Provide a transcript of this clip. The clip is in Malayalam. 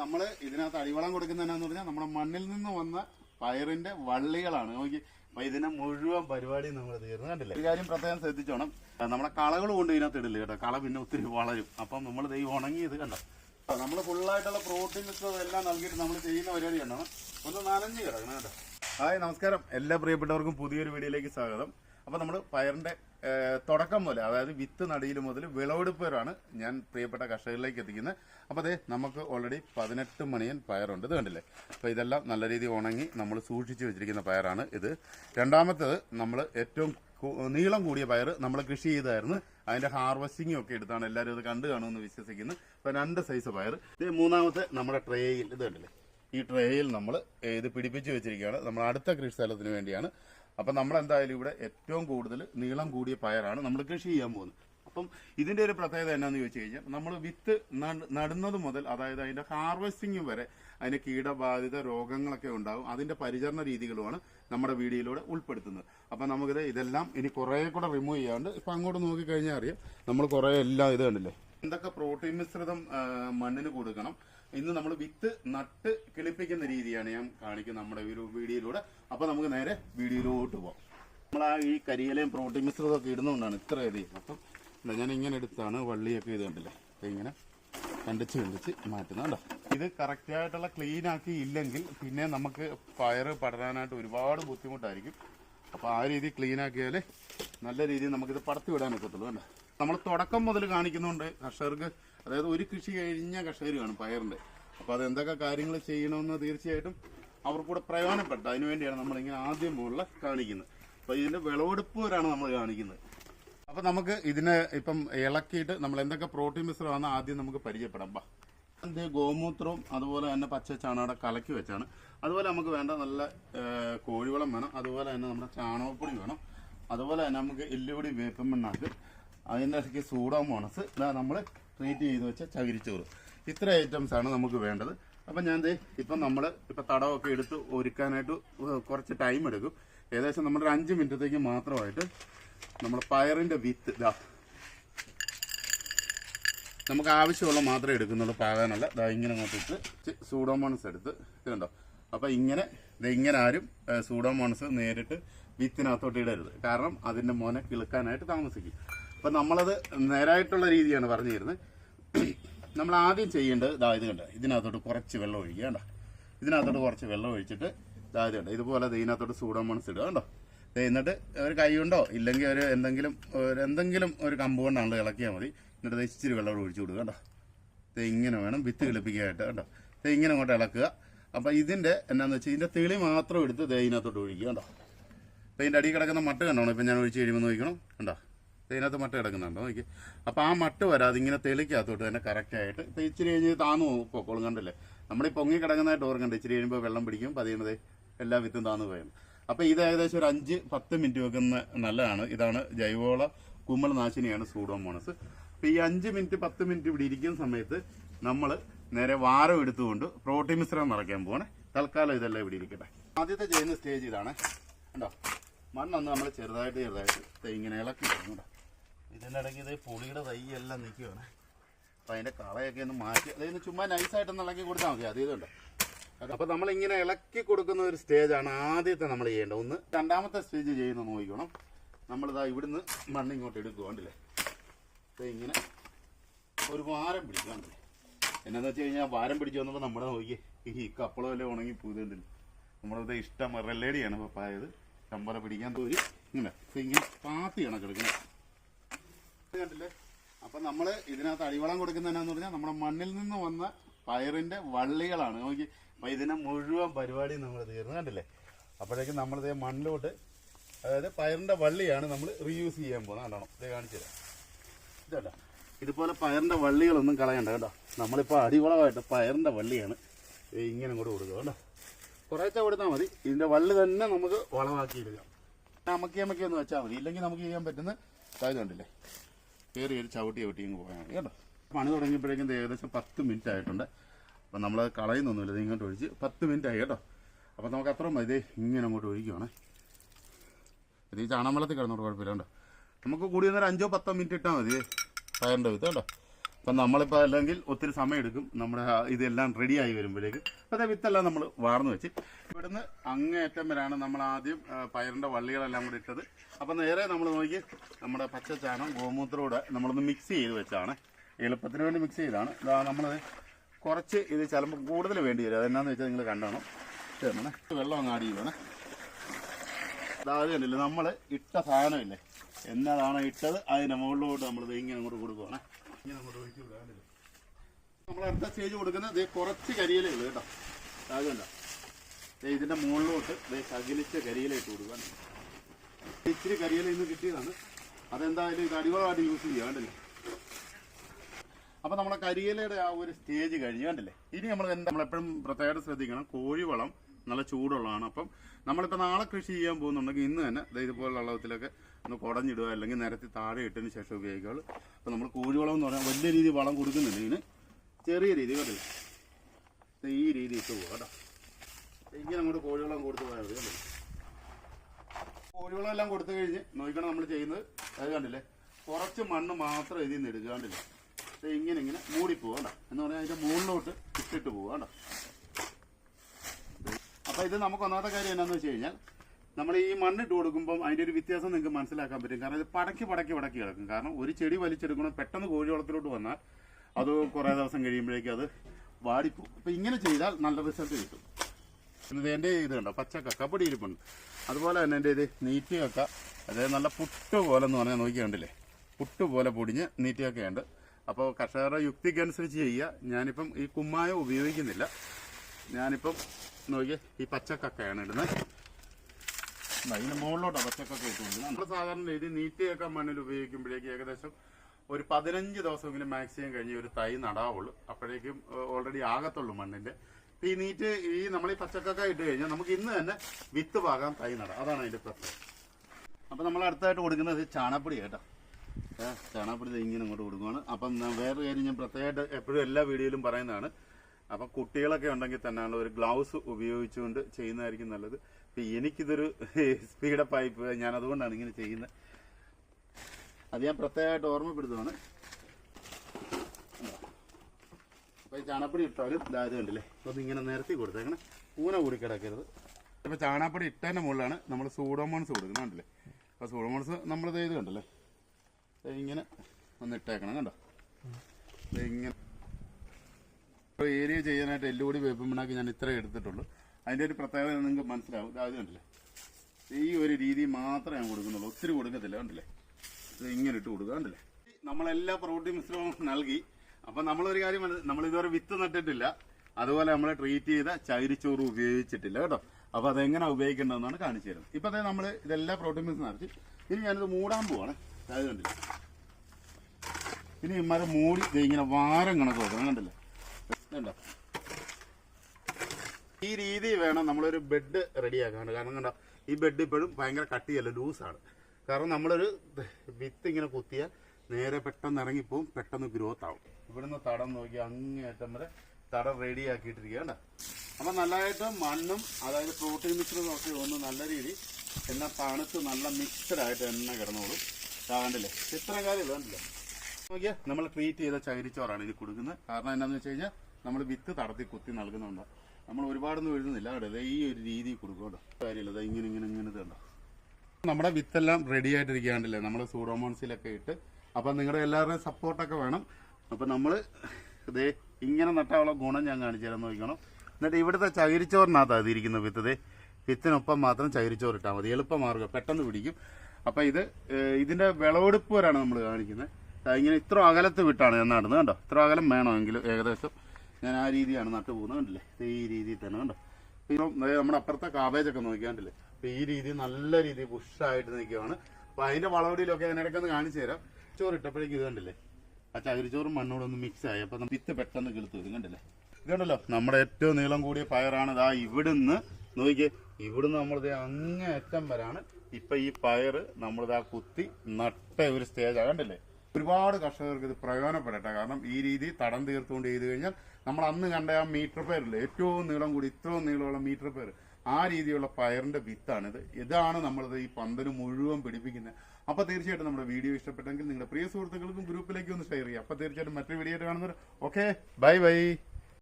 നമ്മൾ ഇതിനകത്ത് അടിവളം കൊടുക്കുന്നതെന്നു പറഞ്ഞാൽ നമ്മുടെ മണ്ണിൽ നിന്ന് വന്ന പയറിന്റെ വള്ളികളാണ്. നോക്കി. അപ്പൊ ഇതിനെ മുഴുവൻ പരിപാടി നമ്മൾ തീർന്നു കണ്ടില്ലേ? ഒരു കാര്യം പ്രത്യേകം ശ്രദ്ധിച്ചോണം. നമ്മുടെ കളകൾ കൊണ്ട് ഇതിനകത്ത് ഇടില്ല കേട്ടോ? കള പിന്നെ ഒത്തിരി വളരും. അപ്പം നമ്മൾ ഉണങ്ങി ഇത് കണ്ടോ? നമ്മൾ ഫുള്ളായിട്ടുള്ള പ്രോട്ടീൻസ് എല്ലാം നൽകിയിട്ട് നമ്മൾ ചെയ്യുന്ന പരിപാടി കണ്ടോ? ഒന്ന് നാലഞ്ച് കിടക്കണം കേട്ടോ. ഹായ് നമസ്കാരം. എല്ലാ പ്രിയപ്പെട്ടവർക്കും പുതിയൊരു വീഡിയോയിലേക്ക് സ്വാഗതം. അപ്പോൾ നമ്മൾ പയറിന്റെ തുടക്കം മുതൽ അതായത് വിത്ത് നടിയിൽ മുതൽ വിളവെടുപ്പ് വരെയാണ് ഞാൻ പ്രിയപ്പെട്ട കർഷകരിലേക്ക് എത്തിക്കുന്നത്. അപ്പോൾ അതെ നമുക്ക് ഓൾറെഡി പതിനെട്ട് മണിയൻ പയറുണ്ട്. ഇത് കണ്ടില്ലേ? അപ്പോൾ ഇതെല്ലാം നല്ല രീതിയിൽ ഉണങ്ങി നമ്മൾ സൂക്ഷിച്ചു വെച്ചിരിക്കുന്ന പയറാണ് ഇത്. രണ്ടാമത്തേത് നമ്മൾ ഏറ്റവും നീളം കൂടിയ പയർ നമ്മൾ കൃഷി ചെയ്തായിരുന്നു. അതിന്റെ ഹാർവസ്റ്റിംഗ് ഒക്കെ എടുത്താണ് എല്ലാവരും ഇത് കണ്ടു കാണുമെന്ന് വിശ്വസിക്കുന്നു. അപ്പോൾ രണ്ട് സൈസ് പയർ ഇത് മൂന്നാമത്തെ നമ്മുടെ ട്രേയിൽ ഇത് കണ്ടില്ലേ? ഈ ട്രേയിൽ നമ്മൾ ഇത് പിടിപ്പിച്ച് വെച്ചിരിക്കുകയാണ്. നമ്മൾ അടുത്ത കൃഷി സ്ഥലത്തിന് വേണ്ടിയാണ്. അപ്പം നമ്മൾ എന്തായാലും ഇവിടെ ഏറ്റവും കൂടുതൽ നീളം കൂടിയ പയറാണ് നമ്മൾ കൃഷി ചെയ്യാൻ പോകുന്നത്. അപ്പം ഇതിന്റെ ഒരു പ്രത്യേകത എന്നാന്ന് ചോദിച്ചു കഴിഞ്ഞാൽ നമ്മൾ വിത്ത് നട്- നടുന്നത് മുതൽ അതായത് അതിന്റെ ഹാർവെസ്റ്റിംഗ് വരെ അതിന് കീടബാധിത രോഗങ്ങളൊക്കെ ഉണ്ടാകും അതിന്റെ പരിചരണ രീതികളുമാണ് നമ്മുടെ വീഡിയോയിലൂടെ ഉൾപ്പെടുത്തുന്നത്. അപ്പം നമുക്കിത് ഇതെല്ലാം ഇനി കുറേ കൂടെ റിമൂവ് ചെയ്യാണ്ട് ഇപ്പം അങ്ങോട്ട് നോക്കിക്കഴിഞ്ഞാൽ അറിയാം. നമ്മൾ കുറേ എല്ലാം ഇത് കണ്ടില്ലേ? എന്തൊക്കെ പ്രോട്ടീൻ മിശ്രിതം മണ്ണിന് കൊടുക്കണം. ഇന്ന് നമ്മൾ വിത്ത് നട്ട് കിളിപ്പിക്കുന്ന രീതിയാണ് ഞാൻ കാണിക്കുന്നത് നമ്മുടെ ഒരു വീഡിയോയിലൂടെ. അപ്പൊ നമുക്ക് നേരെ വീഡിയോയിലോട്ട് പോകാം നമ്മൾ ആ ഈ കരിയിലയും പ്രോട്ടീൻ മിശ്രിതമൊക്കെ ഇടുന്നതുകൊണ്ടാണ് ഇത്ര അധികം അപ്പം ഞാൻ ഇങ്ങനെ എടുത്താണ് വള്ളിയൊക്കെ ഇത് കണ്ടില്ലേ? ഇങ്ങനെ കണ്ടിച്ച് കണ്ടിച്ച് മാറ്റുന്നുണ്ടോ ഇത് കറക്റ്റ് ആയിട്ടുള്ള ക്ലീൻ ആക്കി ഇല്ലെങ്കിൽ പിന്നെ നമുക്ക് പയറ് പടരാനായിട്ട് ഒരുപാട് ബുദ്ധിമുട്ടായിരിക്കും. അപ്പോൾ ആ രീതി ക്ലീൻ ആക്കിയാൽ നല്ല രീതിയിൽ നമുക്കിത് പടത്തി വിടാൻ ഒക്കത്തുള്ളൂ കണ്ടോ? നമ്മൾ തുടക്കം മുതൽ കാണിക്കുന്നുണ്ട് കർഷകർക്ക്. അതായത് ഒരു കൃഷി കഴിഞ്ഞ കർഷകർ കാണും പയറിന്റെ അപ്പോൾ അത് എന്തൊക്കെ കാര്യങ്ങൾ ചെയ്യണമെന്ന് തീർച്ചയായിട്ടും അവർക്കൂടെ പ്രയോജനപ്പെട്ട അതിനുവേണ്ടിയാണ് നമ്മളിങ്ങനെ ആദ്യം മുകളിൽ കാണിക്കുന്നത്. അപ്പോൾ ഇതിന്റെ വിളവെടുപ്പ് വരാണ് നമ്മൾ കാണിക്കുന്നത്. അപ്പൊ നമുക്ക് ഇതിനെ ഇപ്പം ഇളക്കിയിട്ട് നമ്മൾ എന്തൊക്കെ പ്രോട്ടീൻ മിശ്രമാണെന്ന് ആദ്യം നമുക്ക് പരിചയപ്പെടാം. ബാ. ഇത് ഗോമൂത്രവും അതുപോലെ തന്നെ പച്ച ചാണകം കലക്കി വെച്ചാണ്. അതുപോലെ നമുക്ക് വേണ്ട നല്ല കോഴിവളം വേണം. അതുപോലെ തന്നെ നമ്മുടെ ചാണകപ്പൊടി വേണം. അതുപോലെ തന്നെ നമുക്ക് എല്ലുപൊടി വേപ്പം മണ്ണാക്ക്. സൂഡോ സൂഡോമോണസ് ഇതാ നമ്മൾ ട്രീറ്റ് ചെയ്ത് വെച്ച ചകിരിച്ചോറ്. ഇത്ര ഐറ്റംസ് ആണ് നമുക്ക് വേണ്ടത്. അപ്പം ഞാൻ ഇപ്പം നമ്മൾ ഇപ്പം തടമൊക്കെ എടുത്ത് ഒരുക്കാനായിട്ട് കുറച്ച് ടൈം എടുക്കും. ഏകദേശം നമ്മുടെ അഞ്ച് മിനിറ്റത്തേക്ക് മാത്രമായിട്ട് നമ്മൾ പയറിന്റെ വിത്ത് ഇതാ നമുക്ക് ആവശ്യമുള്ള മാത്രമേ എടുക്കുന്നുള്ളൂ പാകാനല്ല. ഇതാ ഇങ്ങനെ അങ്ങോട്ടിട്ട് സൂഡോമോണസ് എടുത്ത് ഇത് കണ്ടോ അപ്പൊ ഇങ്ങനെ ഇങ്ങനെ ആരും സൂഡോമോണസ് നേരിട്ട് വിത്തിനകത്തോട്ട് ഇടരുത്. കാരണം അതിന്റെ മോനെ കിളുക്കാനായിട്ട് താമസിക്കും. അപ്പൊ നമ്മളത് നേരായിട്ടുള്ള രീതിയാണ് പറഞ്ഞു തരുന്നത് നമ്മൾ ആദ്യം ചെയ്യേണ്ടത് ഇതാ ഇത് കണ്ട ഇതിനകത്തോട്ട് കുറച്ച് വെള്ളം ഒഴിക്കുക കണ്ടോ? ഇതിനകത്തോട്ട് കുറച്ച് വെള്ളം ഒഴിച്ചിട്ട് ഇതാ ഇത് കണ്ടോ ഇതുപോലെ ഇതിനകത്തോട്ട് സൂഡോമോണസ് ഇടുക കണ്ടോ? എന്നിട്ട് ഒരു കൈ കൊണ്ടോ ഇല്ലെങ്കിൽ ഒരു എന്തെങ്കിലും ഒരു എന്തെങ്കിലും ഒരു കമ്പ് കൊണ്ടാണ് ഇളക്കിയാൽ മതി. എന്നിട്ട് ഇച്ചിരി വെള്ളം ഒഴിച്ചു കൊടുക്കുക കേട്ടോ ദേ ഇങ്ങനെ വേണം വിത്ത് കിളിപ്പിക്കാനായിട്ട് കേട്ടോ ദേ ഇങ്ങനെ അങ്ങോട്ട് ഇളക്കുക. അപ്പം ഇതിന്റെ എന്നാന്ന് വെച്ചാൽ ഇതിന്റെ തെളി മാത്രം എടുത്ത് ഇതിനകത്തോട്ട് ഒഴിക്കുക കേട്ടോ അപ്പം ഇതിന്റെ അടിയിൽ കിടക്കുന്ന മട്ട് കണ്ടോ ഇപ്പം ഞാൻ ഒഴിച്ച് കഴിയുമ്പോൾ നോക്കണം കണ്ടോ? ഇതിനകത്ത് മട്ട കിടക്കുന്നുണ്ടോ? നോക്കി. അപ്പം ആ മട്ട് വരാതെ ഇങ്ങനെ തെളിക്കകത്തോട്ട് തന്നെ കറക്റ്റായിട്ട് ഇപ്പം ഇച്ചിരി കഴിഞ്ഞ് താന്നു പൊക്കോളും കണ്ടില്ലേ? നമ്മൾ ഈ പൊങ്ങി കിടക്കുന്നതായിട്ട് ഓർക്കണ്ട ഇച്ചിരി കഴിയുമ്പോൾ വെള്ളം പിടിക്കും. പതിയുന്നത് എല്ലാ വിത്തും താന്നു പോയാണ്. അപ്പം ഇത് ഏകദേശം ഒരു അഞ്ച് പത്ത് മിനിറ്റ് വെക്കുന്ന നല്ലതാണ്. ഇതാണ് ജൈവവള കുമ്മൾ നാശിനിയാണ് സൂഡോമോണസ് അപ്പം ഈ അഞ്ച് മിനിറ്റ് പത്ത് മിനിറ്റ് ഇവിടെ ഇരിക്കുന്ന സമയത്ത് നമ്മൾ നേരെ വാരം എടുത്തുകൊണ്ട് പ്രോട്ടീൻ മിശ്രം നിറയ്ക്കാൻ പോവാണ്. തൽക്കാലം ഇതെല്ലാം ഇവിടെ ഇരിക്കട്ടെ. ആദ്യത്തെ ചെയ്യുന്ന സ്റ്റേജ് ഇതാണ്. കണ്ടോ? മണ്ണൊന്ന് നമ്മൾ ചെറുതായിട്ട് ചെറുതായിട്ട് ഇങ്ങനെ ഇളക്കി കേട്ടോ. ഇതിന്റെ ഇടയ്ക്ക് ഇത് പുളിയുടെ എല്ലാം നിൽക്കുകയാണ് അപ്പം അതിന്റെ കളയൊക്കെ ഒന്ന് മാറ്റി അതായത് ചുമ്മാ നൈസായിട്ടൊന്ന് ഇളക്കി കൊടുത്താൽ മതി. അത് ഇതുണ്ട്. അപ്പൊ നമ്മൾ ഇങ്ങനെ ഇളക്കി കൊടുക്കുന്ന ഒരു സ്റ്റേജാണ് ആദ്യത്തെ നമ്മൾ ചെയ്യേണ്ടത്. ഒന്ന് രണ്ടാമത്തെ സ്റ്റേജ് ചെയ്യുന്ന നോക്കിക്കണം. നമ്മളിതാ ഇവിടുന്ന് മണ്ണ് ഇങ്ങോട്ട് എടുക്കുക കണ്ടില്ലേ? ഇങ്ങനെ ഒരു വാരം പിടിക്കുക എന്നാന്ന് വെച്ച് കഴിഞ്ഞാൽ വാരം പിടിച്ചു വന്നപ്പോൾ നമ്മുടെ നോക്കി ഈ കപ്പളം എല്ലാം ഉണങ്ങി പോയതുണ്ടല്ലോ നമ്മളത് ഇഷ്ടം റെല്ലേടിയാണ് പപ്പായത് ചമ്പല പിടിക്കാൻ തോരി. ഇങ്ങനെ ഇങ്ങനെ പാത്തി കണക്കെടുക്കണം. കണ്ടില്ലേ? അപ്പൊ നമ്മൾ ഇതിനകത്ത് അടിവളം കൊടുക്കുന്നതെന്നു പറഞ്ഞാൽ നമ്മുടെ മണ്ണിൽ നിന്ന് വന്ന പയറിന്റെ വള്ളികളാണ്. നോക്കി. അപ്പൊ ഇതിനെ മുഴുവൻ പരിപാടി നമ്മൾ തീർന്നു. കണ്ടില്ലേ? അപ്പോഴേക്കും നമ്മൾ ഇതേ മണ്ണിലോട്ട് അതായത് പയറിന്റെ വള്ളിയാണ് നമ്മൾ റീയൂസ് ചെയ്യാൻ പോകുന്നത്. കണ്ടോ? ഇത് കാണിച്ചു തരാം. ഇതുപോലെ പയറിന്റെ വള്ളികളൊന്നും കളയണ്ട. കേട്ടോ നമ്മളിപ്പോ അടിവളമായിട്ട് പയറിന്റെ വള്ളിയാണ് ഇങ്ങനെ കൂടെ കൊടുക്കുക. കേട്ടോ കുറേച്ച കൊടുത്താൽ മതി. ഇതിന്റെ വള്ളി തന്നെ നമുക്ക് വളമാക്കി ഇടുക അമക്കി അമക്കി ഒന്ന് വെച്ചാൽ മതി. ഇല്ലെങ്കിൽ നമുക്ക് ചെയ്യാൻ പറ്റുന്ന കാര്യം കണ്ടില്ലേ കയറി ഒരു ചവിട്ടി ചവിട്ടി ഇങ്ങ് പോയാൽ മതി. കേട്ടോ? പണി തുടങ്ങിയപ്പോഴേക്കും ഏകദേശം പത്ത് മിനിറ്റ് ആയിട്ടുണ്ട്. അപ്പം നമ്മൾ കളയുന്നൊന്നുമില്ല ഇങ്ങോട്ട് ഒഴിച്ച് പത്ത് മിനിറ്റ് ആയി കേട്ടോ. അപ്പം നമുക്ക് അത്ര മതി. ഇങ്ങനെ അങ്ങോട്ട് ഒഴിക്കുവാണേ. ഇത് ഈ ചാണകം വെള്ളത്തിൽ കിടന്നോട്ട് കുഴപ്പമില്ല. കേട്ടോ നമുക്ക് കൂടി വന്നൊരു അഞ്ചോ പത്തോ മിനിറ്റ് ഇട്ടാൽ മതി. പയറിന്റെ വിത്ത് കേട്ടോ അപ്പം നമ്മളിപ്പോൾ അല്ലെങ്കിൽ ഒത്തിരി സമയം എടുക്കും നമ്മുടെ ഇതെല്ലാം റെഡി ആയി വരുമ്പോഴേക്ക്. അപ്പോൾ വിത്തെല്ലാം നമ്മൾ വാർന്നു വെച്ച്. ഇവിടുന്ന് അങ്ങേറ്റം വരെയാണ് നമ്മൾ ആദ്യം പയറിന്റെ വള്ളികളെല്ലാം കൂടി ഇട്ടത്. അപ്പം നേരെ നമ്മൾ നോക്കി നമ്മുടെ പച്ച ചാണം ഗോമൂത്രൂടെ നമ്മളൊന്ന് മിക്സ് ചെയ്ത് വെച്ചാണ്. എളുപ്പത്തിന് വേണ്ടി മിക്സ് ചെയ്താണ് നമ്മളത് കുറച്ച് ഇത് ചിലപ്പോൾ കൂടുതൽ വേണ്ടി വരും. അതെന്നാന്ന് വെച്ചാൽ നിങ്ങൾ കണ്ടോണം. ചേർന്നേ വെള്ളം അങ്ങ് ആഡ് ചെയ്യുവാണ്. അതായത് കണ്ടില്ലേ? നമ്മൾ ഇട്ട സാധനമില്ലേ? എന്നതാണ് ഇട്ടത്? അതിന്റെ മുകളിലോട്ട് നമ്മൾ ഇങ്ങനെ അങ്ങോട്ട് കൊടുക്കുവാണ്. ഇങ്ങനെ നമ്മൾ അടുത്ത സ്റ്റേജ് കൊടുക്കുന്നത് കുറച്ച് കരിയിലേ ഉള്ളൂ കേട്ടോ ആകണ്ട ഇതിന്റെ മുകളിലോട്ട് ദേ ശകലിച്ച കരിയില കൊടുക്കാൻ ഇച്ചിരി കരിയില ഇന്ന് കിട്ടിയതാണ്. അതെന്തായാലും ഇത് അടിവളമായിട്ട് യൂസ് ചെയ്യാണ്ടല്ലേ കണ്ടില്ലേ? അപ്പൊ നമ്മളെ കരിയിലയുടെ ആ ഒരു സ്റ്റേജ് കഴിഞ്ഞു കണ്ടില്ലേ? ഇനി നമ്മൾ എന്താ നമ്മളെപ്പോഴും പ്രത്യേകം ശ്രദ്ധിക്കണം. കോഴിവളം നല്ല ചൂടുള്ളതാണ്. അപ്പം നമ്മളിപ്പോൾ നാളെ കൃഷി ചെയ്യാൻ പോകുന്നുണ്ടെങ്കിൽ ഇന്ന് തന്നെ ഇതുപോലുള്ള വെള്ളത്തിലൊക്കെ ഒന്ന് കുടഞ്ഞിടുക അല്ലെങ്കിൽ നിരത്തി താഴെ ഇട്ടതിന് ശേഷം ഉപയോഗിക്കുകയുള്ളൂ അപ്പം നമ്മൾ കോഴിവളം എന്ന് പറഞ്ഞാൽ വലിയ രീതിയിൽ വളം കൊടുക്കുന്നുണ്ട്. ഇതിന് ചെറിയ രീതി കേട്ടോ ഈ രീതി ഇട്ട് പോകാം കേട്ടോ. ഇങ്ങനെ അങ്ങോട്ട് കോഴിവളം കൊടുത്ത് പോയാൽ മതി കേട്ടോ കോഴിവളം എല്ലാം കൊടുത്തു കഴിഞ്ഞ് നോക്കണം നമ്മൾ ചെയ്യുന്നത്. അത് കണ്ടില്ലേ? കുറച്ച് മണ്ണ് മാത്രം ഇതിൽ നിന്ന് എടുക്കുക കണ്ടില്ലേ? ദേ ഇങ്ങനെ ഇങ്ങനെ മൂടിപ്പോകണ്ട എന്ന് പറഞ്ഞാൽ അതിന്റെ മുകളിലോട്ട് ഇട്ടിട്ട് പോകണ്ട അപ്പൊ ഇത് നമുക്ക് ഒന്നാമത്തെ കാര്യം എന്നാന്ന് വെച്ച് കഴിഞ്ഞാൽ നമ്മൾ ഈ മണ്ണിട്ട് കൊടുക്കുമ്പോൾ അതിന്റെ ഒരു വ്യത്യാസം നിങ്ങൾക്ക് മനസ്സിലാക്കാൻ പറ്റും. കാരണം ഇത് പടക്കി പടക്കി പടക്കി കിടക്കും. കാരണം ഒരു ചെടി വലിച്ചെടുക്കണം പെട്ടെന്ന് കോഴിവളത്തിലോട്ട് വന്നാൽ അത് കുറേ ദിവസം കഴിയുമ്പോഴേക്കും അത് വാടിപ്പോകും അപ്പൊ ഇങ്ങനെ ചെയ്താൽ നല്ല റിസൾട്ട് കിട്ടും. ഇത് എന്റെ ഇത് കണ്ടോ? പച്ച കക്കപ്പൊടി ഇരിപ്പുണ്ട്. അതുപോലെ തന്നെ എന്റെ ഇത് നീറ്റ് കക്ക അതായത് നല്ല പുട്ട് പോലെ എന്ന് പറഞ്ഞാൽ നോക്കി കണ്ടില്ലേ? പുട്ട് പോലെ പൊടിഞ്ഞ് നീറ്റിയൊക്കെ ഉണ്ട് അപ്പോൾ കർഷകരുടെ യുക്തിക്കനുസരിച്ച് ചെയ്യുക. ഞാനിപ്പം ഈ കുമ്മായം ഉപയോഗിക്കുന്നില്ല. ഞാനിപ്പം നോക്കിയേ ഈ പച്ചക്കക്കയാണ് ഇടുന്നത്. അതിന് മുകളിലോട്ടാണ് പച്ചക്കൊക്കെ ഇട്ടുകൊണ്ടിരുന്നത്. നമ്മൾ സാധാരണ രീതി നീറ്റിയൊക്കെ മണ്ണിൽ ഉപയോഗിക്കുമ്പോഴേക്കും ഏകദേശം ഒരു പതിനഞ്ച് ദിവസമെങ്കിലും മാക്സിമം കഴിഞ്ഞ് ഒരു തൈ നടാവുള്ളൂ. അപ്പോഴേക്കും ഓൾറെഡി ആകത്തുള്ളൂ മണ്ണിന്റെ. ഈ നീറ്റ് ഈ നമ്മൾ ഈ പച്ചക്കൊക്കെ ഇട്ട് കഴിഞ്ഞാൽ നമുക്ക് ഇന്ന് തന്നെ വിത്ത് പാകാൻ തൈ നടാം. അതാണ് അതിന്റെ പ്രശ്നം അപ്പൊ നമ്മൾ അടുത്തായിട്ട് കൊടുക്കുന്നത് ചാണപ്പൊടി കേട്ടോ. ചാണപ്പൊടി ഇങ്ങനെ ഇങ്ങോട്ട് കൊടുക്കുവാണ്. അപ്പം വേറൊരു കാര്യം ഞാൻ പ്രത്യേകമായിട്ട് എപ്പോഴും എല്ലാ വീഡിയോയിലും പറയുന്നതാണ്. അപ്പം കുട്ടികളൊക്കെ ഉണ്ടെങ്കിൽ തന്നെയാണ് ഒരു ഗ്ലൗസ് ഉപയോഗിച്ചുകൊണ്ട് ചെയ്യുന്നതായിരിക്കും നല്ലത്. ഇപ്പം എനിക്കിതൊരു സ്പീഡപ്പ് ആയിപ്പോയി ഞാൻ അതുകൊണ്ടാണ് ഇങ്ങനെ ചെയ്യുന്നത്. അത് ഞാൻ പ്രത്യേകമായിട്ട് ഓർമ്മപ്പെടുത്തുവാണ്. അപ്പോൾ ഈ ചാണപ്പൊടി ഇട്ടാലും ഇതായത് കണ്ടില്ലേ? അപ്പൊ ഇങ്ങനെ നിരത്തി കൊടുത്തേക്കണം. പൂന കൂടി കിടക്കരുത്. ഇപ്പോൾ ചാണകപ്പൊടി ഇട്ടതിന്റെ മുകളിലാണ് നമ്മൾ സൂഡോമോൺസ് കൊടുക്കുന്നത്. കണ്ടില്ലേ? അപ്പോൾ സൂഡോമോൺസ് നമ്മൾ ചെയ്ത് കണ്ടല്ലേ? ഇങ്ങനെ ഒന്ന് ഇട്ടേക്കണം. കണ്ടോ? ഇങ്ങനെ ഇപ്പോൾ ഏരിയ ചെയ്യാനായിട്ട് എല്ലുകൂടി വേപ്പും പിണ്ണാക്കി ഞാൻ ഇത്രേ എടുത്തിട്ടുള്ളൂ. അതിന്റെ ഒരു പ്രത്യേകത നിങ്ങൾക്ക് മനസ്സിലാവും. ആദ്യം കണ്ടില്ലേ? ഈ ഒരു രീതി മാത്രമേ ഞാൻ കൊടുക്കുന്നുള്ളൂ. ഒത്തിരി കൊടുക്കത്തില്ല കണ്ടില്ലേ? ഇത് ഇങ്ങനെ ഇട്ട് കൊടുക്കുക കണ്ടില്ലേ? നമ്മളെല്ലാ പ്രോട്ടീൻ മിശ്രവും നൽകി. അപ്പം നമ്മളൊരു കാര്യം നമ്മൾ ഇതുവരെ വിത്ത് നട്ടിട്ടില്ല. അതുപോലെ നമ്മൾ ട്രീറ്റ് ചെയ്ത ചൈരിച്ചോറ് ഉപയോഗിച്ചിട്ടില്ല കേട്ടോ? അപ്പോൾ അതെങ്ങനെ ഉപയോഗിക്കേണ്ടതെന്നാണ് കാണിച്ചു തരുന്നത്. ഇപ്പം അതായത് നമ്മൾ ഇതെല്ലാം പ്രോട്ടീൻ മിക്സ് നിറച്ച് ഇനി ഞാനിത് മൂടാൻ പോവാണ്. അതായത് കണ്ടില്ലേ? ഇനി ഇമാരെ മൂടി ഇങ്ങനെ വാരം കണക്ക് വെക്കണം കണ്ടില്ലേ? കണ്ടോ ഈ രീതി വേണം നമ്മളൊരു ബെഡ് റെഡിയാക്കാണ്ട് കാരണം കണ്ടോ ഈ ബെഡ് ഇപ്പോഴും ഭയങ്കര കട്ടിയല്ല ലൂസാണ്. കാരണം നമ്മളൊരു വിത്ത് ഇങ്ങനെ കുത്തിയാൽ നേരെ പെട്ടെന്ന് ഇറങ്ങിപ്പോവും പെട്ടെന്ന് ഗ്രോത്ത് ആവും. ഇവിടുന്ന് തടം നോക്കി അങ്ങേറ്റം വരെ തടം റെഡി ആക്കിയിട്ടിരിക്കുക കണ്ടോ. അപ്പം നല്ലതായിട്ട് മണ്ണും അതായത് പ്രോട്ടീൻ മിക്സറും ഒക്കെ ഒന്ന് നല്ല രീതി എല്ലാം തണുത്ത് നല്ല മിക്സഡ് ആയിട്ട് തന്നെ കിടന്നോളും. കണ്ടില്ലേ? ഇത്ര കാര്യം വേണ്ടില്ല നമ്മൾ ട്രീറ്റ് ചെയ്ത ചകിരിച്ചോറാണ് ഇത് കൊടുക്കുന്നത്. കാരണം എന്താണെന്ന് വെച്ച് കഴിഞ്ഞാൽ നമ്മൾ വിത്ത് തടത്തി കുത്തി നൽകുന്നുണ്ട്. നമ്മൾ ഒരുപാടൊന്നും എഴുതുന്നില്ല കേട്ടോ. ഈ ഒരു രീതി കൊടുക്കുമല്ലോ കാര്യമില്ല. ദേ ഇങ്ങനെ ഇങ്ങനെ ഇങ്ങനെ കണ്ടോ. നമ്മുടെ വിത്തെല്ലാം റെഡി ആയിട്ടിരിക്കാണ്ടല്ലേ നമ്മൾ സൂഡോമോൺസിലൊക്കെ ഇട്ട്. അപ്പം നിങ്ങളുടെ എല്ലാവരുടെയും സപ്പോർട്ടൊക്കെ വേണം. അപ്പം നമ്മൾ ഇതേ ഇങ്ങനെ നട്ടാനുള്ള ഗുണം ഞാൻ കാണിച്ചു തരാൻ നോക്കണം എന്നിട്ട് ഇവിടുത്തെ ചകിരിച്ചോറിനകത്താണ് അതിരിക്കുന്ന വിത്ത്. ദേ വിത്തിനൊപ്പം മാത്രം ചകിരിച്ചോറ് ഇട്ടാൽ മതി. എളുപ്പമാർഗം. പെട്ടെന്ന് പിടിക്കും. അപ്പം ഇത് ഇതിന്റെ വിളവെടുപ്പ് വരാണ് നമ്മൾ കാണിക്കുന്നത്. ഇങ്ങനെ ഇത്ര അകലത്ത് വിട്ടാണ് ഞാൻ നടുന്നത്. കണ്ടോ? ഇത്ര അകലം വേണമെങ്കിൽ ഏകദേശം ഞാൻ ആ രീതിയാണ് നട്ടു പോകുന്നത് കണ്ടില്ലേ? ഈ രീതിയിൽ തന്നെ കണ്ടോ? ഇപ്പം നമ്മുടെ അപ്പുറത്തെ കാബേജ് ഒക്കെ നോക്കിയാണ്ടില്ലേ അപ്പം ഈ രീതി നല്ല രീതിയിൽ പുഷായിട്ട് നിൽക്കുകയാണ് അപ്പം അതിന്റെ വളവടിയിലൊക്കെ അതിനിടയ്ക്കൊന്ന് കാണിച്ചു തരാം. ചോറ് ഇട്ടപ്പോഴേക്കും ഇത് കണ്ടില്ലേ? ആ ചകിരിച്ചോറും മണ്ണോട് ഒന്ന് മിക്സ് ആയി. അപ്പം വിത്ത് പെട്ടെന്ന് കിളുത്ത് വരും കണ്ടില്ലേ? ഇതുണ്ടല്ലോ നമ്മുടെ ഏറ്റവും നീളം കൂടിയ പയറാണ് ഇതാ ഇവിടുന്ന്. നോക്കിയേ ഇവിടുന്ന് നമ്മളിത് അങ്ങേയറ്റം വരാണ്. ഇപ്പം ഈ പയറ് നമ്മളിതാ കുത്തി നട്ട ഒരു സ്റ്റേജാണ് കണ്ടില്ലേ? ഒരുപാട് കർഷകർക്ക് ഇത് പ്രയോജനപ്പെടട്ടെ. കാരണം ഈ രീതി തടം തീർത്തുകൊണ്ട് ചെയ്തു കഴിഞ്ഞാൽ നമ്മൾ അന്ന് കണ്ട ആ മീറ്റർ പേരിൽ ഏറ്റവും നീളം കൂടി ഇത്രയും നീളമുള്ള മീറ്റർ പേര് ആ രീതിയിലുള്ള പയറിന്റെ വിത്താണിത് ഇതാണ് നമ്മളിത് ഈ പന്തൽ മുഴുവൻ പിടിപ്പിക്കുന്നത്. അപ്പോൾ തീർച്ചയായിട്ടും നമ്മുടെ വീഡിയോ ഇഷ്ടപ്പെട്ടെങ്കിൽ നിങ്ങളുടെ പ്രിയ സുഹൃത്തുക്കൾക്കും ഗ്രൂപ്പിലേക്കും ഒന്ന് ഷെയർ ചെയ്യുക. അപ്പോൾ തീർച്ചയായിട്ടും മറ്റൊരു വീഡിയോ ആയിട്ട് കാണുന്നത് ഓക്കെ ബൈ ബൈ